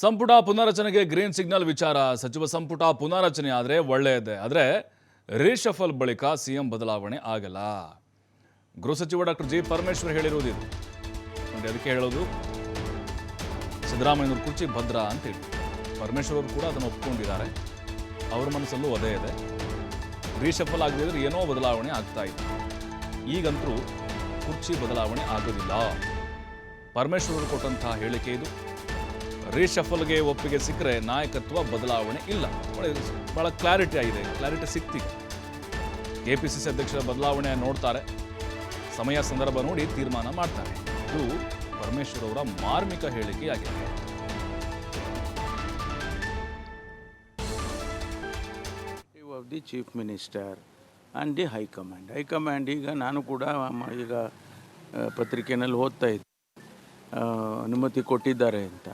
ಸಂಪುಟ ಪುನಾರಚನೆಗೆ green signal ವಿಚಾರ. ಸಚಿವ ಸಂಪುಟ ಪುನಾರಚನೆ ಆದರೆ ಒಳ್ಳೆಯದೇ. ಆದರೆ ರೀಶಫಲ್ ಬಳಿಕ ಸಿಎಂ ಬದಲಾವಣೆ ಆಗಲ್ಲ. ಗೃಹ ಸಚಿವ ಡಾಕ್ಟರ್ ಜಿ ಪರಮೇಶ್ವರ್ ಹೇಳಿರುವುದು ಇದು. ನೋಡಿ, ಅದಕ್ಕೆ ಹೇಳೋದು ಸಿದ್ದರಾಮಯ್ಯನವ್ರ ಕುರ್ಚಿ ಭದ್ರ ಅಂತ ಹೇಳಿ. ಪರಮೇಶ್ವರ್ ಅವರು ಕೂಡ ಅದನ್ನು ಒಪ್ಕೊಂಡಿದ್ದಾರೆ. ಅವ್ರ ಮನಸ್ಸಲ್ಲೂ ಅದೇ ಇದೆ. ರೀಶಫಲ್ ಆಗದಿದ್ರೆ ಏನೋ ಬದಲಾವಣೆ ಆಗ್ತಾ ಇದೆ. ಈಗಂತರೂ ಕುರ್ಚಿ ಬದಲಾವಣೆ ಆಗೋದಿಲ್ಲ. ಪರಮೇಶ್ವರ್ ಕೊಟ್ಟಂತಹ ಹೇಳಿಕೆ ಇದು. ರೀಶಫಲ್ಗೆ ಒಪ್ಪಿಗೆ ಸಿಕ್ಕರೆ ನಾಯಕತ್ವ ಬದಲಾವಣೆ ಇಲ್ಲ. ಭಾಳ ಕ್ಲಾರಿಟಿ ಆಗಿದೆ. ಕ್ಲಾರಿಟಿ ಪಿ ಸಿ ಅಧ್ಯಕ್ಷರ ಬದಲಾವಣೆ ನೋಡ್ತಾರೆ. ಸಮಯ, ಸಂದರ್ಭ ನೋಡಿ ತೀರ್ಮಾನ ಮಾಡ್ತಾರೆ. ಇದು ಪರಮೇಶ್ವರ್ ಅವರ ಮಾರ್ಮಿಕ ಹೇಳಿಕೆಯಾಗಿದೆ. The chief minister and the high command high command ಈಗ ನಾನು ಕೂಡ ಈಗ ಪತ್ರಿಕೆಯಲ್ಲಿ ಓದ್ತಾ ಇದ್ದೆ. ಅನುಮತಿ ಕೊಟ್ಟಿದ್ದಾರೆ ಅಂತ.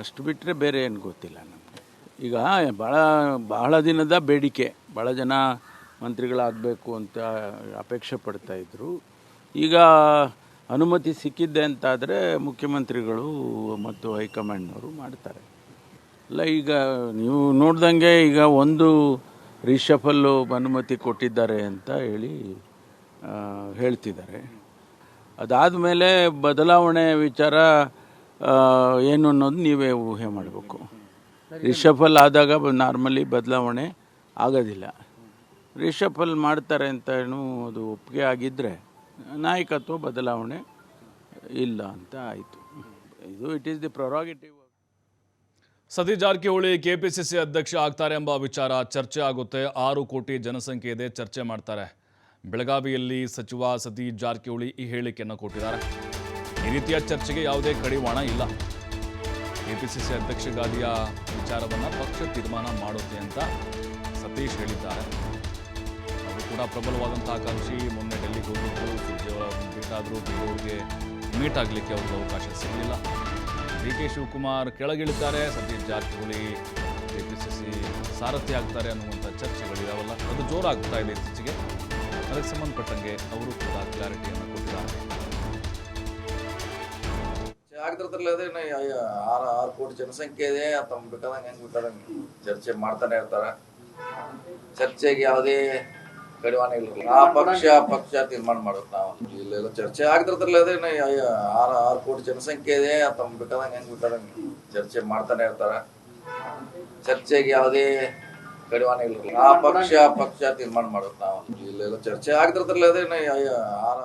ಅಷ್ಟು ಬಿಟ್ಟರೆ ಬೇರೆ ಏನು ಗೊತ್ತಿಲ್ಲ ನಮಗೆ. ಈಗ ಭಾಳ ಬಹಳ ದಿನದ ಬೇಡಿಕೆ ಭಾಳ ಜನ ಮಂತ್ರಿಗಳಾಗಬೇಕು ಅಂತ ಅಪೇಕ್ಷೆ ಪಡ್ತಾಯಿದ್ರು ಈಗ ಅನುಮತಿ ಸಿಕ್ಕಿದ್ದೆ ಅಂತಾದರೆ ಮುಖ್ಯಮಂತ್ರಿಗಳು ಮತ್ತು ಹೈಕಮಾಂಡ್ನವರು ಮಾಡ್ತಾರೆ. ಅಲ್ಲ ಈಗ ನೀವು ನೋಡ್ದಂಗೆ ಈಗ ಒಂದು ರಿಷಫಲ್ಲು ಅನುಮತಿ ಕೊಟ್ಟಿದ್ದಾರೆ ಅಂತ ಹೇಳಿ ಹೇಳ್ತಿದ್ದಾರೆ. ಅದಾದ ಮೇಲೆ ಬದಲಾವಣೆ ವಿಚಾರ ಏನು ಅನ್ನೋದು ನೀವೇ ಊಹೆ ಮಾಡಬೇಕು. ರಿಷಫಲ್ ಆದಾಗ ನಾರ್ಮಲಿ ಬದಲಾವಣೆ ಆಗೋದಿಲ್ಲ. ರಿಷಫಲ್ ಮಾಡ್ತಾರೆ ಅಂತ ಏನು ಅದು ಒಪ್ಪಿಗೆ ಆಗಿದ್ದರೆ ನಾಯಕತ್ವ ಬದಲಾವಣೆ ಇಲ್ಲ ಅಂತ ಆಯಿತು. ಇದು it is the prerogative Satish Jarkiholi KPCC ಅಧ್ಯಕ್ಷ ಆಗ್ತಾರೆ ಎಂಬ ವಿಚಾರ ಚರ್ಚೆ ಆಗುತ್ತೆ. ಆರು ಕೋಟಿ ಜನಸಂಖ್ಯೆ ಇದೆ, ಚರ್ಚೆ ಮಾಡ್ತಾರೆ. ಬೆಳಗಾವಿಯಲ್ಲಿ ಸಚಿವ ಸತೀಶ್ ಜಾರಕಿಹೊಳಿ ಈ ಹೇಳಿಕೆಯನ್ನು ಕೊಟ್ಟಿದ್ದಾರೆ. ಈ ರೀತಿಯ ಚರ್ಚೆಗೆ ಯಾವುದೇ ಕಡಿವಾಣ ಇಲ್ಲ. ಕೆಪಿಸಿಸಿ ಅಧ್ಯಕ್ಷ ಗಾದಿಯ ವಿಚಾರವನ್ನು ಪಕ್ಷ ತೀರ್ಮಾನ ಮಾಡುತ್ತೆ ಅಂತ ಸತೀಶ್ ಹೇಳಿದ್ದಾರೆ. ಅದು ಕೂಡ ಪ್ರಬಲವಾದಂಥ ಆಕಾಂಕ್ಷಿ ಮೊನ್ನೆ ಡೆಲ್ಲಿಗೆ ಹೋಗಿದ್ದು ಸುರ್ಜೇವಾಲ ಮೀಟ್ ಆದರೂ ಮೀಟ್ ಆಗಲಿಕ್ಕೆ ಅವ್ರಿಗೆ ಅವಕಾಶ ಸಿಗಲಿಲ್ಲ. ಡಿ ಕೆ ಶಿವಕುಮಾರ್ ಕೆಳಗಿಳಿತಾರೆ ಸತೀಶ್ ಜಾರಕಿಹೊಳಿ ಸಿ ಸಾರಥಿ ಆಗ್ತಾರೆ ಅನ್ನುವಂಥ ಚರ್ಚೆಗಳಿದಾವಲ್ಲ ಅದು ಜೋರಾಗ್ತಾ ಇದೆ ಇತ್ತೀಚೆಗೆ. ಅದಕ್ಕೆ ಸಂಬಂಧಪಟ್ಟಂಗೆ ಅವರು ಕೂಡ ಕ್ಲಾರಿಟಿಯನ್ನು ಕೊಟ್ಟಿದ್ದಾರೆ. ಆಗ್ತಿರ್ತಾರಲ್ಲ ಅದೇ ಆರು ಆರು ಕೋಟಿ ಜನಸಂಖ್ಯೆ ಇದೆ ತಮ್ಗೆ ಬೇಕಾದಂಗೆ ಹೆಂಗ್ ಬೇಕಾದಂಗೆ ಚರ್ಚೆ ಮಾಡ್ತಾನೆ ಇರ್ತಾರ. ಚರ್ಚೆಗೆ ಯಾವುದೇ ಕಡಿವಾಣ ಇಲ್ಲ ಆ ಪಕ್ಷ ಪಕ್ಷ ತೀರ್ಮಾನ ಮಾಡುತ್ತೆ ನಾವು. ಇಲ್ಲ ಇಲ್ಲ ಚರ್ಚೆ ಆಗ್ತಿರ್ತಾರಲ್ಲ ಅದೇ ಆರು ಆರು ಕೋಟಿ ಜನಸಂಖ್ಯೆ ಇದೆ ತಮ್ಗೆ ಬೇಕಾದಂಗೆ ಹೆಂಗ್ ಬೇಕಾದಂಗೆ ಚರ್ಚೆ ಮಾಡ್ತಾನೆ ಇರ್ತಾರ. ಚರ್ಚೆಗೆ ಯಾವುದೇ ಕಡಿವಾಣ ಇಲ್ಲ ಆ ಪಕ್ಷ ಪಕ್ಷ ತೀರ್ಮಾನ ಮಾಡುತ್ತೆ ನಾವು. ಇಲ್ಲೆಲ್ಲ ಇಲ್ಲ ಚರ್ಚೆ ಆಗ್ತಿರ್ತಾರಲ್ಲ ಅದೇ ಆರು